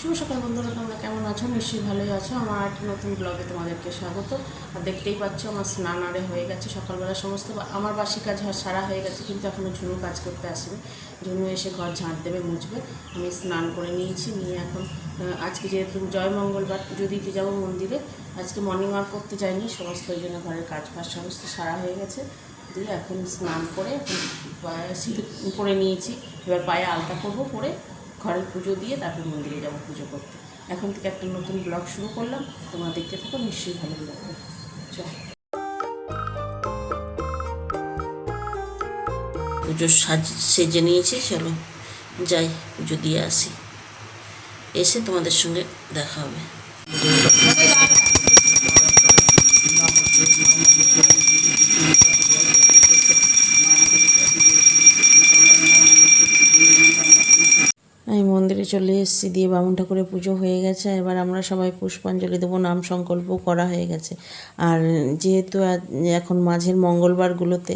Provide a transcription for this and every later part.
শুভ সকাল বন্ধুরা, তোমরা কেমন আছো? নিশ্চয়ই ভালোই আছো। আমার একটা নতুন ব্লগে তোমাদেরকে স্বাগত। আর দেখতেই পাচ্ছ, আমার স্নান আরে হয়ে গেছে। সকালবেলা সমস্ত আমার বাসি কাজ সারা হয়ে গেছে, কিন্তু এখনও ঝুনু কাজ করতে আসবে ঝুনু এসে ঘর ঝাঁট দেবে, মুছবে। আমি স্নান করে নিয়েছি, নিয়ে এখন আজকে যেহেতু জয় মঙ্গলবার, পুজো দিতে যাব মন্দিরে। আজকে মর্নিং ওয়াক করতে যাইনি, সমস্ত ওই জন্য ঘরের কাজ ফাজ সমস্ত সারা হয়ে গেছে। দিয়ে এখন স্নান করে, এখন পরে নিয়েছি। এবার পায়ে আলতা করব পরে ঘরে পুজো দিয়ে তারপর মন্দিরে যাব পুজো করতে। এখন থেকে একটা নতুন ব্লগ শুরু করলাম। তোমরা দেখতে থাকো, নিশ্চয়ই ভালো লাগবে। চল। পুজো সাজ, সেজে নিয়েছি, চলো যাই, পুজো দিয়ে আসি। এসে তোমাদের সঙ্গে দেখা হবে আমি মন্দিরে চলে এসেছি, দিয়ে বামুন ঠাকুরের পুজো হয়ে গেছে। এবার আমরা সবাই পুষ্পাঞ্জলি দেবো, নাম সংকল্প করা হয়ে গেছে। আর যেহেতু এখন মাঝের মঙ্গলবারগুলোতে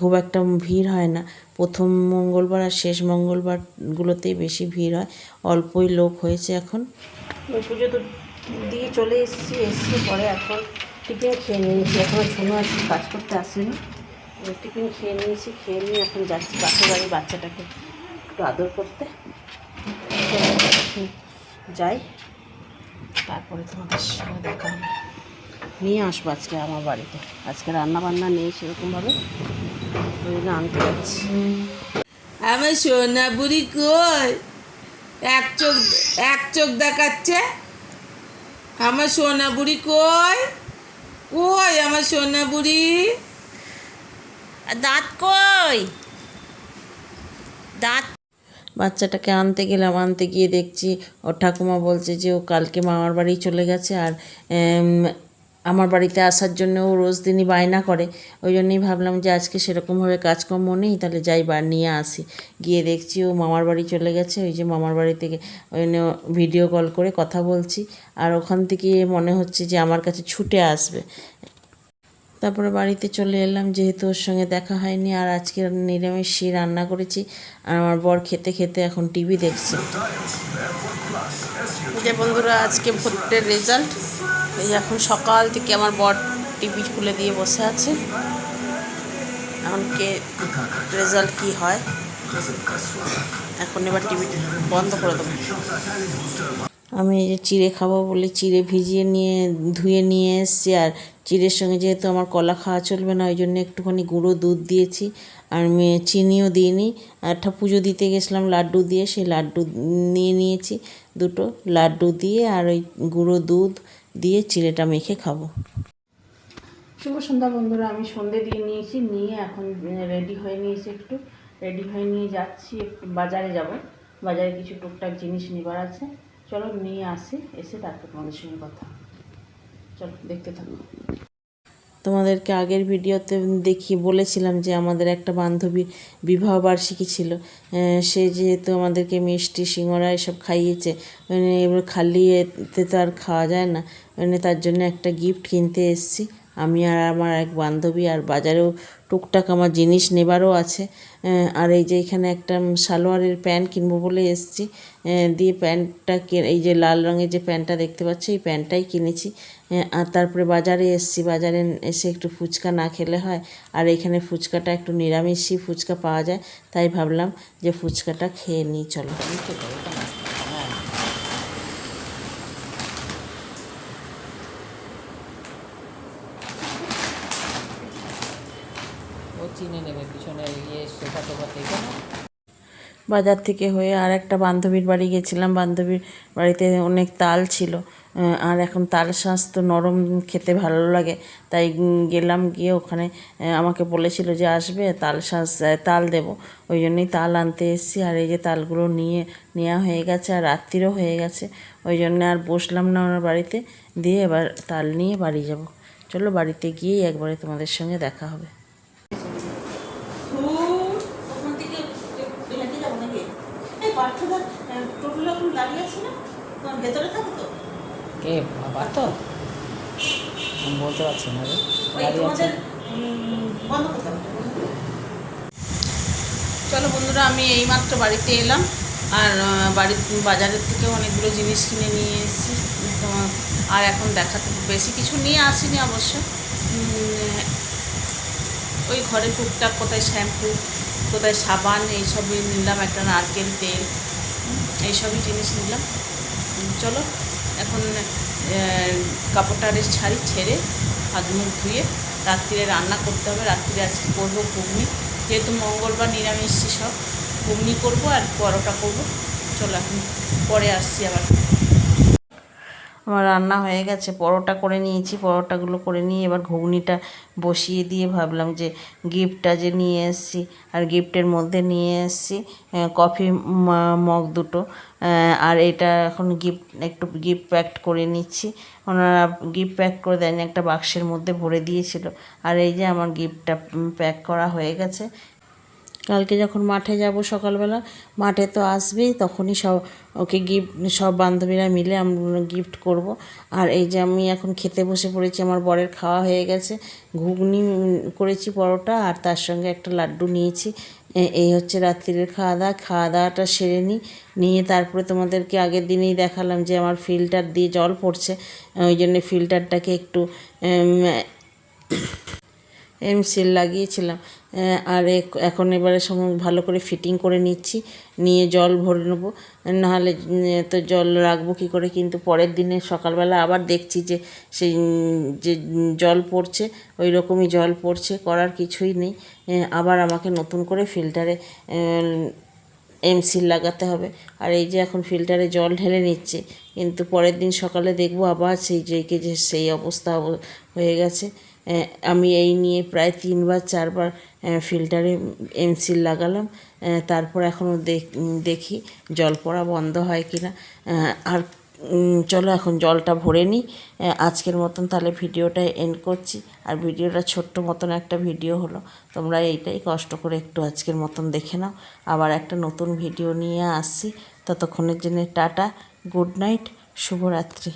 খুব একটা ভিড় হয় না, প্রথম মঙ্গলবার আর শেষ মঙ্গলবারগুলোতেই বেশি ভিড় হয়, অল্পই লোক হয়েছে এখন। পুজো তো দিয়ে চলে এসেছি, এসে পরে এখন টিফিন খেয়ে নিয়েছি। এখন ঝুনো আজকে কাজ করতে আসেনি। টিফিন খেয়ে নিয়েছি, খেয়ে নিয়ে এখন যাচ্ছি পাশের বাড়ির বাচ্চাটাকে একটু আদর করতে। হুম, যাই। তারপরে তোমাদের সঙ্গে দেখা নিয়ে আসব আজকে আমার বাড়িতে। আজকে রান্না বান্না নেই সেরকমভাবে। ওই জন্য আনতে যাচ্ছি। আমার সোনা বুড়ি কই? এক চোখ এক চোখ দেখাচ্ছে। আমার সোনা বুড়ি কই? কই আমার সোনা বুড়ি? দাঁত কই? দাঁত বাচ্চাটাকে আনতে গেলাম, আনতে গিয়ে দেখছি ওর ঠাকুমা বলছে যে ও কালকে মামার বাড়ি চলে গেছে আর আমার বাড়িতে আসার জন্য ও রোজ দিনই বায়না করে। ওই জন্যই ভাবলাম যে আজকে সেরকমভাবে কাজকর্ম নেই, তাহলে যাই বা নিয়ে আসি। গিয়ে দেখছি ও মামার বাড়ি চলে গেছে, ওই যে মামার বাড়ি থেকে ওই জন্য ভিডিও কল করে কথা বলছি। আর ওখান থেকে মনে হচ্ছে যে আমার কাছে ছুটে আসবে। তারপরে বাড়িতে চলে এলাম, যেহেতু ওর সঙ্গে দেখা হয়নি আর আজকে নিরামিষই রান্না করেছি। আর আমার বর খেতে খেতে এখন টিভি দেখছে। যে বন্ধুরা, আজকে ভোটের রেজাল্ট। এই এখন সকাল থেকে আমার বর টিভি খুলে দিয়ে বসে আছে। এখন কে রেজাল্ট কি হয়, এখন এবার টিভি বন্ধ করে দেবো। আমি এই যে চিড়ে খাব বলে চিড়ে ভিজিয়ে নিয়ে, ধুয়ে নিয়ে এসেছি। আর চিড়ের সঙ্গে যেহেতু আমার কলা খাওয়া চলবে না, ওই জন্য একটুখানি গুঁড়ো দুধ দিয়েছি। আর চিনিও দিইনি। আর একটা পুজো দিতে গেছিলাম লাড্ডু দিয়ে, সেই লাড্ডু নিয়ে নিয়েছি দুটো। লাড্ডু দিয়ে আর ওই গুঁড়ো দুধ দিয়ে চিড়েটা মেখে খাব। শুভ সন্ধ্যা বন্ধুরা, আমি সন্ধে দিয়ে নিয়েছি, নিয়ে এখন রেডি হয়ে নিয়েছি একটু। রেডি হয়ে নিয়ে যাচ্ছি, একটু বাজারে যাব। বাজারে কিছু টুকটাক জিনিস নেবার আছে। চলো নিয়ে আসি, এসে তারপর তোমাদের সঙ্গে কথা চলো, দেখতে থাকো। তোমাদেরকে আগের ভিডিওতে দেখি, বলেছিলাম যে আমাদের একটা বান্ধবীর বিবাহ বার্ষিকী ছিল। সে যেহেতু আমাদেরকে মিষ্টি সিঙ্গড়া এসব খাইয়েছে মানে এবার খালি এতে তো আর খাওয়া যায় না মানে তার জন্য একটা গিফট কিনতে এসেছি। আমি আর আমার এক বান্ধবী আর বাজারেও টুকটাক আমার জিনিস নেবারও আছে। আর এই যে এখানে একটা সালোয়ারের প্যান্ট কিনবো বলে এসেছি। দিয়ে প্যান্টটা এই যে লাল রঙের যে প্যান্টটা দেখতে পাচ্ছি, এই প্যান্টটাই কিনেছি। আর তারপরে বাজারে এসেছি। বাজারে এসে একটু ফুচকা না খেলে হয়। আর এখানে ফুচকাটা একটু নিরামিষই ফুচকা পাওয়া যায়। তাই ভাবলাম যে ফুচকাটা খেয়ে নিই, চলো ও চিনে নেবে পিছনে ইয়ে সোফা টোফা থেকে না? বাজার থেকে হয়ে আর একটা বান্ধবীর বাড়ি গেছিলাম। বান্ধবীর বাড়িতে অনেক তাল ছিল। আর এখন তাল শাঁস তো নরম খেতে ভালো লাগে। তাই গেলাম গিয়ে ওখানে আমাকে বলেছিল যে আসবে, তাল শাঁস তাল দেবো। ওই জন্যই তাল আনতে এসেছি। আর এই যে তালগুলো নিয়ে নেওয়া হয়ে গেছে আর রাত্রিরও হয়ে গেছে। ওই জন্য আর বসলাম না ওনার বাড়িতে। দিয়ে এবার তাল নিয়ে বাড়ি যাব। চলো বাড়িতে গিয়েই একবারে তোমাদের সঙ্গে দেখা হবে। ওখান থেকে হেঁটে যাব নাকি এই পার্থদা টোটোটা এখন দাঁড়িয়ে আছে না তোমার ভেতরে থাকো তো কে বাবা তো? আমি বলতে পারছি না রে। তোমাদের বন্ধ করতে চলো বন্ধুরা আমি এইমাত্র বাড়িতে এলাম। আর বাড়ির বাজারের থেকে অনেকগুলো জিনিস কিনে নিয়ে এসেছি। তো আর এখন দেখাতে বেশি কিছু নিয়ে আসিনি অবশ্য। ওই ঘরে টুকটাক কোথায় শ্যাম্পু, কোথায় সাবান, এইসবই নিলাম, একটা নারকেল তেল, এইসবই জিনিস নিলাম। চলো, এখন কাপড়টা রেস্ট ছাড়ি, ছেড়ে হাত মুখ ধুয়ে রাত্রিরে রান্না করতে হবে। রাত্রিরে আজকে করব ঘুগনি। যেহেতু মঙ্গলবার নিরামিষ সব, ঘুগনি করব আর পরোটা করব। চলো, এখন পরে আসছি আবার। আমার রান্না হয়ে গেছে, পরোটা করে নিয়েছি, পরোটাগুলো করে নিয়ে এবার ঘুগনিটা বসিয়ে দিয়ে ভাবলাম যে গিফটটা যে নিয়ে এসেছি আর গিফটের মধ্যে নিয়ে এসেছি কফি মগ দুটো আর এটা এখন গিফট, একটু গিফট প্যাক করে নিচ্ছি। ওনারা গিফট প্যাক করে দেয়নি, একটা বাক্সের মধ্যে ভরে দিয়েছিল। আর এই যে আমার গিফটটা প্যাক করা হয়ে গেছে কালকে যখন মাঠে যাব সকালবেলা মাঠে তো আসবেই তখনই সব ওকে গিফট সব বান্ধবীরা মিলে আমরা গিফট করব। আর এই যে আমি এখন খেতে বসে পড়েছি আমার বরের খাওয়া হয়ে গেছে ঘুগনি করেছি পরোটা আর তার সঙ্গে একটা লাড্ডু নিয়েছি। এই হচ্ছে রাত্রিরের খাওয়া দাওয়া খাওয়া দাওয়াটা সেরে নিই নিয়ে তারপরে তোমাদেরকে আগের দিনেই দেখালাম যে আমার ফিল্টার দিয়ে জল পড়ছে ওই জন্য ফিল্টারটাকে একটু উম, এম সিল লাগিয়েছিলাম। আর এখন এবারে সব ভালো করে ফিটিং করে নিচ্ছি, নিয়ে জল ভরে নেব। নাহলে তো জল রাখব কী করে? কিন্তু পরের দিনে সকালবেলা আবার দেখছি যে সেই যে জল পড়ছে ওই রকমই জল পড়ছে, করার কিছুই নেই। আবার আমাকে নতুন করে ফিল্টারে এমসিল লাগাতে হবে। আর এই যে এখন ফিল্টারে জল ঢেলে নিচ্ছে, কিন্তু পরের দিন সকালে দেখব আবার সেই যে সেই অবস্থা হয়ে গেছে। আমি এই নিয়ে প্রায় তিনবার, চারবার ফিল্টারে এমসিল লাগালাম। তারপর এখনও দেখি জল পড়া বন্ধ হয় কি না আর চলো এখন জলটা ভরে নিই। আজকের মতন তাহলে ভিডিওটা এন্ড করছি। আর ভিডিওটা ছোট্ট মতন একটা ভিডিও হলো। তোমরা এইটাই কষ্ট করে একটু আজকের মতন দেখে নাও। আবার একটা নতুন ভিডিও নিয়ে আসছি। ততক্ষণের জন্য টাটা, গুড নাইট, শুভরাত্রি।